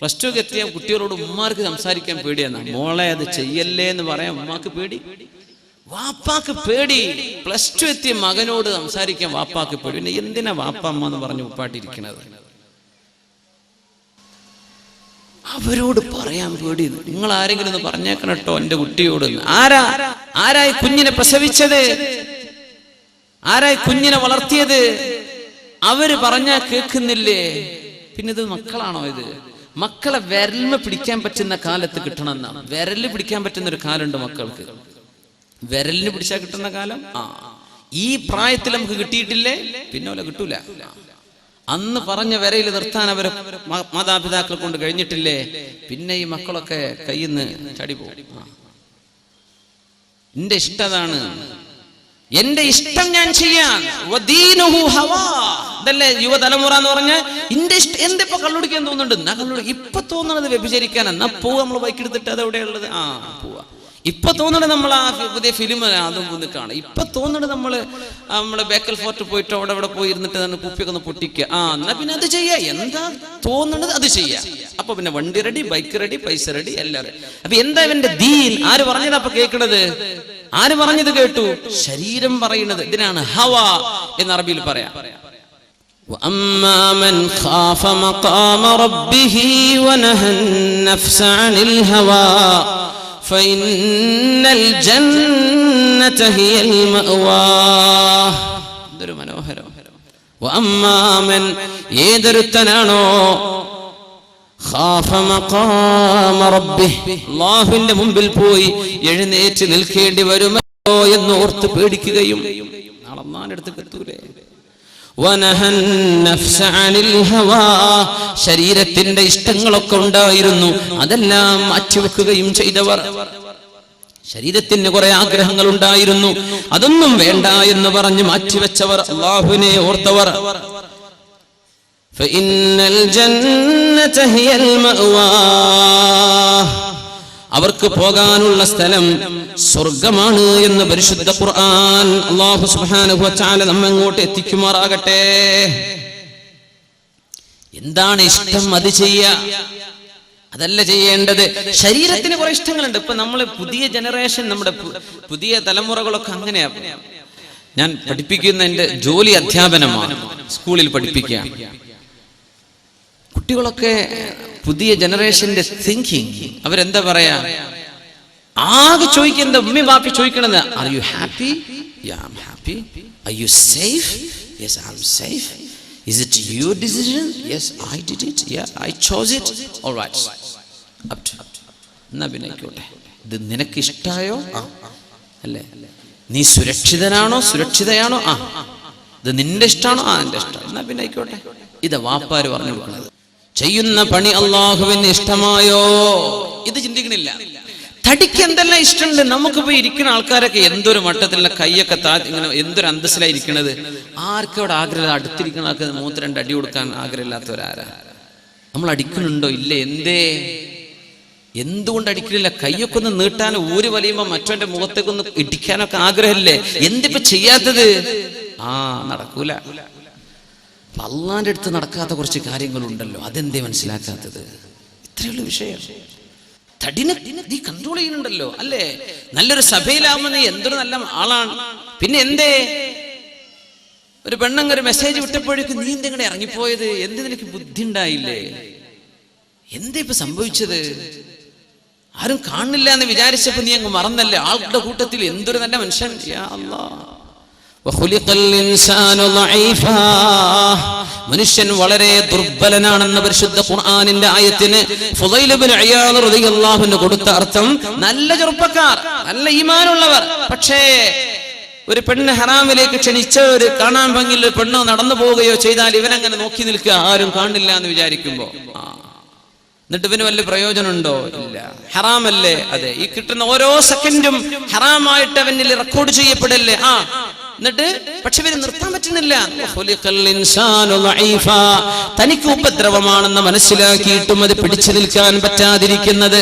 Plus two എത്തിയ കുട്ടികളോട് ഉമ്മാർക്ക് സംസാരിക്കാൻ പേടിയാണ് മോളെ അത് ചെയ്യല്ലേ എന്ന് പറയാൻ ഉമ്മാക്ക് പേടി? വാപ്പാക്ക് പേടി. പ്ലസ് ടു എത്തിയ മകനോട് സംസാരിക്കാൻ വാപ്പാക്ക് പേടി. പിന്നെ എന്തിനാ വാപ്പമ്മ എന്ന് പറഞ്ഞ് ഉപ്പാട്ടിരിക്കണത്? അവരോട് പറയാൻ പേടി. നിങ്ങൾ ആരെങ്കിലും ഒന്ന് പറഞ്ഞേക്കണം കേട്ടോ എന്റെ കുട്ടിയോട്. ആരാ? ആരായി കുഞ്ഞിനെ പ്രസവിച്ചത്? ആരായി കുഞ്ഞിനെ വളർത്തിയത്? അവർ പറഞ്ഞാ കേൾക്കുന്നില്ലേ? പിന്നെ ഇത് മക്കളാണോ ഇത്? മക്കളെ വിരൽമ പിടിക്കാൻ പറ്റുന്ന കാലത്ത് കിട്ടണം എന്നാണ് വിരൽ പിടിക്കാൻ പറ്റുന്ന ഒരു കാലുണ്ട് മക്കൾക്ക്. വിരലിന് പിടിച്ചാൽ കിട്ടുന്ന കാലം? ആ. ഈ പ്രായത്തിൽ നമുക്ക് കിട്ടിയിട്ടില്ലേ? പിന്നെ ഓല കിട്ടൂല. അന്ന് പറഞ്ഞ വരയിൽ നിർത്താൻ അവരെ മാതാപിതാക്കളെ കൊണ്ട് കഴിഞ്ഞിട്ടില്ലേ? പിന്നെ ഈ മക്കളൊക്കെ കയ്യിന്ന് ചടി പോകും. എന്റെ ഇഷ്ടതാണ്. എന്റെ ഇഷ്ടം ഞാൻ ചെയ്യാൻ. ഇതല്ലേ യുവതലമുറ എന്ന് പറഞ്ഞ എന്റെ ഇഷ്ടം എന്റെ ഇപ്പൊ കള്ളുടിക്കാൻ തോന്നുന്നുണ്ട്? എന്നാ കള്ളുടി ഇപ്പൊ തോന്നണത് വ്യഭിചരിക്കാൻ. എന്നാ പോവാ നമ്മൾ ബൈക്ക് എടുത്തിട്ട് അത് എവിടെയുള്ളത് ആ പോവാ. ഇപ്പൊ തോന്നണത് നമ്മൾ ആ പുതിയ ഫിലിം അതും ഒന്ന് കാണാം ഇപ്പൊ തോന്നണത് നമ്മൾ നമ്മൾ ബേക്കൽ ഫോർട്ട് പോയിട്ട് അവിടെ അവിടെ പോയി ഇരുന്നിട്ട് തന്നെ കുപ്പിയൊക്കെ ഒന്ന് പൊട്ടിക്കുക. ആ എന്നാ പിന്നെ അത് ചെയ്യാ. എന്താ തോന്നണത് അത് ചെയ്യാ. അപ്പൊ പിന്നെ വണ്ടി റെഡി ബൈക്ക് റെഡി പൈസ റെഡി എല്ലാം അപ്പൊ എന്താ ഇവന്റെ ദീൻ? ആര് പറഞ്ഞതാ അപ്പൊ കേൾക്കണത്? ആര് പറഞ്ഞത് കേട്ടു? ശരീരം പറയുന്നത്. ഇതിനാണ് ഹവ എന്ന് അറബിയിൽ പറയാം. وأما من خاف مقام ربه ونهى النفس عن الهوى فإن الجنة هي المأوى എന്തൊരു മനോഹരം وأما من ഏതൊരുത്തനാണോ ഖാഫ മഖാമ റബ്ബിഹ്. അല്ലാഹുവിന്റെ മുമ്പിൽ പോയി എഴുന്നേറ്റ് നിൽക്കേണ്ടി വരുമോ എന്ന് ഓർത്ത് പേടിക്കുകയും നാളെ അള്ളാന്റെ അടുത്ത് എത്തൂലേ ശരീരത്തിന്റെ ഇഷ്ടങ്ങളൊക്കെ ഉണ്ടായിരുന്നു അതെല്ലാം മാറ്റിവെക്കുകയും ചെയ്തവർ ശരീരത്തിന് കുറെ ആഗ്രഹങ്ങൾ ഉണ്ടായിരുന്നു അതൊന്നും വേണ്ട എന്ന് പറഞ്ഞ് മാറ്റിവെച്ചവർ അള്ളാഹുവിനെ ഓർത്തവർ فإن الجنة هي المأوى അവർക്ക് പോകാനുള്ള സ്ഥലം സ്വർഗമാണ് എന്ന് പരിശുദ്ധ ഖുർആൻ അള്ളാഹു സുബ്ഹാനഹു നമ്മെങ്ങോട്ട് എത്തിക്കുമാറാകട്ടെ. എന്താണ് ഇഷ്ടം അത് ചെയ്യ? അതല്ല ചെയ്യേണ്ടത്. ശരീരത്തിന് കുറെ ഇഷ്ടങ്ങളുണ്ട്. ഇപ്പൊ നമ്മൾ പുതിയ ജനറേഷൻ നമ്മുടെ പുതിയ തലമുറകളൊക്കെ അങ്ങനെയാ. ഞാൻ പഠിപ്പിക്കുന്ന എന്റെ ജോലി അധ്യാപനമാണ്. സ്കൂളിൽ പഠിപ്പിക്കുക കുട്ടികളൊക്കെ പുതിയ ജനറേഷന്റെ തിങ്കിങ് അവരെന്താ പറയാ? ആകെ ചോദിക്കുന്നത് ഉമ്മി ബാപ്പി ചോദിക്കണത് are you happy happy are you safe yes I am safe is it your decision yes I did it I chose it all right up എന്നാ പിന്നെ ഇത് നിനക്ക് ഇഷ്ടായോ? ആ അല്ലേ? നീ സുരക്ഷിതനാണോ? സുരക്ഷിതയാണോ? ആ ഇത് നിന്റെ ഇഷ്ടമാണോ ആ എന്റെ ഇഷ്ടം എന്നാ പിന്നെ ആയിക്കോട്ടെ. ഇത് വാപ്പാര് പറഞ്ഞു കൊടുക്കുന്നത് ചെയ്യുന്ന പണി അള്ളാഹുവിന് ഇഷ്ടമായോ? ഇത് ചിന്തിക്കണില്ല. തടിക്ക് എന്തെല്ലാം ഇഷ്ടമുണ്ട്? നമുക്ക് പോയി ഇരിക്കുന്ന ആൾക്കാരൊക്കെ എന്തൊരു മട്ടത്തിലുള്ള കൈയൊക്കെ താ ഇങ്ങനെ എന്തൊരു അന്തസ്സിലായി ഇരിക്കണത്? ആർക്കും അവിടെ ആഗ്രഹം അടുത്തിരിക്കുന്ന ആൾക്ക് മൂത്ത് രണ്ട് അടി കൊടുക്കാൻ ആഗ്രഹമില്ലാത്തവരാരാ? നമ്മൾ അടിക്കുന്നുണ്ടോ? ഇല്ല? എന്തേ? എന്തുകൊണ്ട് അടിക്കണില്ല? കൈയൊക്കെ ഒന്ന് നീട്ടാൻ ഊര് വലിയുമ്പോ മറ്റവന്റെ മുഖത്തേക്ക് ഒന്ന് ഇടിക്കാനൊക്കെ ആഗ്രഹമില്ലേ? എന്തിപ്പോ ചെയ്യാത്തത്? ആ നടക്കൂല. അള്ളാന്റെ അടുത്ത് നടക്കാത്ത കുറച്ച് കാര്യങ്ങളുണ്ടല്ലോ. അതെന്തേ മനസ്സിലാക്കാത്തത്? ഇത്രയുള്ള വിഷയം. തടിനെ നീ കൺട്രോൾ ചെയ്യുന്നുണ്ടല്ലോ അല്ലേ? നല്ലൊരു സഭയിലാവുമ്പോ നീ എന്തൊരു നല്ല ആളാണ്. പിന്നെ എന്തേ? ഒരു പെണ്ണങ്ങ് ഒരു മെസ്സേജ് വിട്ടപ്പോഴേക്കും നീ എന്തെങ്ങനെ ഇറങ്ങിപ്പോയത്? എന്ത് നിനക്ക് ബുദ്ധി ഉണ്ടായില്ലേ എന്താ ഇപ്പൊ സംഭവിച്ചത്? ആരും കാണില്ല എന്ന് വിചാരിച്ചപ്പോ നീ അങ്ങ് മറന്നല്ലേ? ആളുടെ കൂട്ടത്തിൽ എന്തൊരു നല്ല മനുഷ്യൻ? അല്ലാ. വഖുലിഖൽ ഇൻസാനു ളഈഫാ മനുഷ്യൻ വളരെ ദുർബലനാണെന്ന പരിശുദ്ധ ഖുർആാനിന്റെ ആയത്തിന് ഫുദൈലുബിന് കൊടുത്ത അർത്ഥം നല്ല ചെറുപ്പക്കാർ നല്ല ഈമാനുള്ളവർ. പക്ഷേ ഒരു പെണ്ണ് ഹറാമിലേക്ക് ക്ഷണിച്ചവര് കാണാൻ ഭംഗിയിൽ പെണ്ണ് നടന്നു പോവുകയോ ചെയ്താൽ ഇവനങ്ങനെ നോക്കി നിൽക്കുക ആരും കാണില്ല എന്ന് വിചാരിക്കുമ്പോ. എന്നിട്ട് ഇവന് വല്ല പ്രയോജനമുണ്ടോ? ഇല്ല. ഹറാമല്ലേ? അതെ. ഈ കിട്ടുന്ന ഓരോ സെക്കൻഡും ഹറാമായിട്ട് അവനിൽ റെക്കോർഡ് ചെയ്യപ്പെടല്ലേ? ആ. എന്നിട്ട് പക്ഷെ ഇവർ നിർത്താൻ പറ്റുന്നില്ല. തനിക്ക് ഉപദ്രവമാണെന്ന് മനസ്സിലാക്കിയിട്ടും അത് പിടിച്ചു നിൽക്കാൻ പറ്റാതിരിക്കുന്നത്.